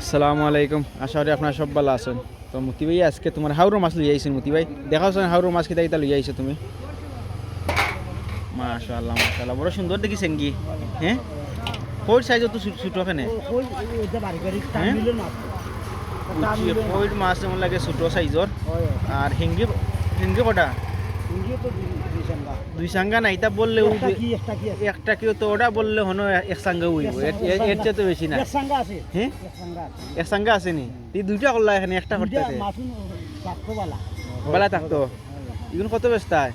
আসসালামু আলাইকুম। আশা করি আপনারা সব ভালো আছেন। তো মতি ভাই, আজকে তোমার হাওড়ো মাছ লই আইছেন মতি ভাই। দেখাও হাওড়ো মাছ কিতা কিতা লই আইছো তুমি? মাশাআল্লাহ মাশাআল্লাহ। বড় সুন্দর দেখিছেন কি হ্যাঁ? কোড সাইজ তো ছোট ওখানে হ্যাঁ? মাছ যেমন লাগে ছোট সাইজর আর হিঙ্গি হিঙ্গি কটা? দুই সাঙ্গা নাই তা বললে একটা কেউ তো ওটা বললে হনো এক সাঙ্গা উইব এর- চেয়ে তো বেশি না। হ্যাঁ? এক সাঙ্গা আছে। নি? তুই দুইটা করলা এখানে একটা করতে বেলা থাকতো এগুলো কত ব্যস্ত হয়?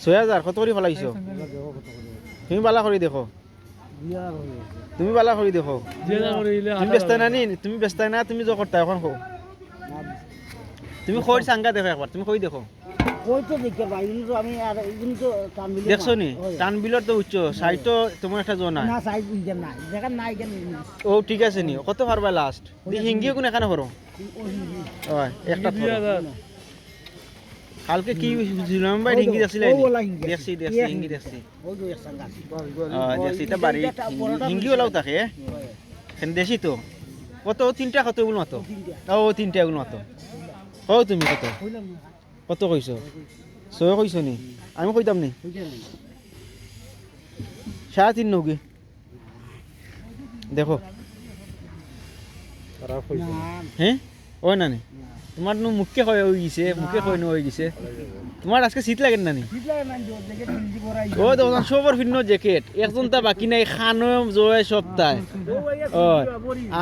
ছয় হাজার কত করে ফেলাইছো? তুমি বালা করে দেখো। তুমি বালা করে দেখো। তুমি ব্যস্ত না নি? তুমি ব্যস্ত না তুমি যে করতা এখন খো তুমি কই সাঙ্গা দেখো একবার তুমি কই দেখো। দেখছ নি? টান তো উচ্চ সাইটো তোমার একটা জোন ও ঠিক আছে নি? কত পারবা লাস্ট হিঙ্গি কোন এখানে করো হয় একটা। কালকে কি ও আছে। আহ, দেখছি এটা বাড়ি এটা বড়টা ওলাও থাকে এখানে দেশি তো? কত ও তিনটা কত এগুলো মতো। ও তিনটা। এগুলো মতো ও তুমি কত? কত কইছো? ছয় কইছো নি? আমি কইতাম নি? সাড়ে তিন নৌকি দেখো। হ্যাঁ? ওই না? নি। তোমার নো মুখে হয় হয়ে গেছে মুখে নো হয়ে গেছে। তোমার আজকে শীত লাগে না নি? ঠিক দেখে ও দোকান সবার ভিন্ন জ্যাকেট একজন তা বাকি নাই খানো জয় সপ্তাহ। ও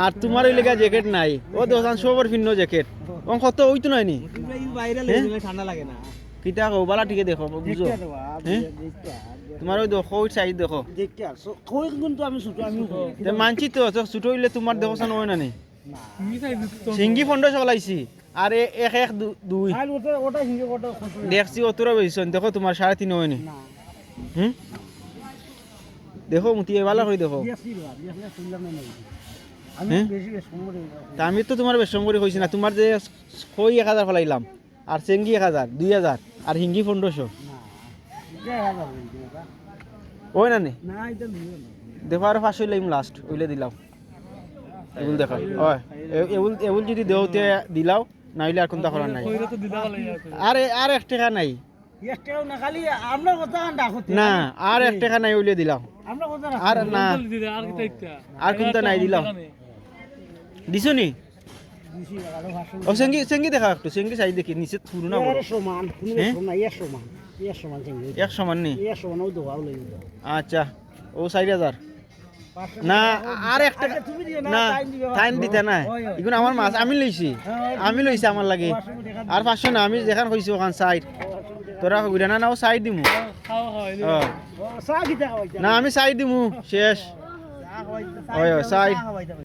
আর তোমার ওই লেগা জ্যাকেট নাই। ও দোকান সবার ভিন্ন জ্যাকেট ও কত ওই তো নয় নি হ্যাঁ? ঠান্ডা লাগে না। কিতা কো বালা টিকে দেখো বুঝো। হ্যাঁ? তোমার ওই দেখো ওই সাইড দেখো। কই কিন্তু আমি ছোট আমি মানছি তো ছোট হইলে তোমার দেখো না নি না? সিঙ্গি ফন্ড চলাইছি। আর এক এক দুই। দেখছি অতটা বেশি দেখো তোমার সাড়ে তিন হয় নি। হুম? দেখো মুতি ভালো করে দেখো। আমি হ্যাঁ? তা আমি তো তোমার বেশ করে কইছি না। তোমার যে কই এক হাজার ফেলাইলাম আর চেঙ্গি এক হাজার দুই হাজার আর হিঙ্গি পনেরোশো। ওই না না? দেখো আর পাঁচশো লাইম লাস্ট ওইলে দিলাম। এগুলো দেখো। হয়। এগুল এগুল যদি দেওতে দিলাও নাইলে আর কোনটা করার নাই আর আর এক টাকা নাই। না খালি আমরা কথা ডাকতে না আর এক টাকা নাই ওইলে দিলাম আমরা কথা আর না। আর কোনটা নাই দিলাম দিছো নি? ও সেঙ্গি সেঙ্গি দেখা একটু সেঙ্গি চাই দেখি নিচে থুরু না সমান হ্যাঁ? সমান এক সমান। নি? আচ্ছা ও চারি হাজার। না আর এক টাকা তুমি দিও না টাইম দিতে না হয়, হয়। এগুলো আমার মাছ আমি লইছি। হ্যাঁ, আমি লইছি আমার লাগে। আর পাঁচশো না আমি যেখান কইছি ওখান সাইড তোরা ঘুরে না না ও সাইড দিমু। খেতে খাওয়াইতে না আমি সাইড দিমু শেষ। হয়, হয়, খাওয়াইতে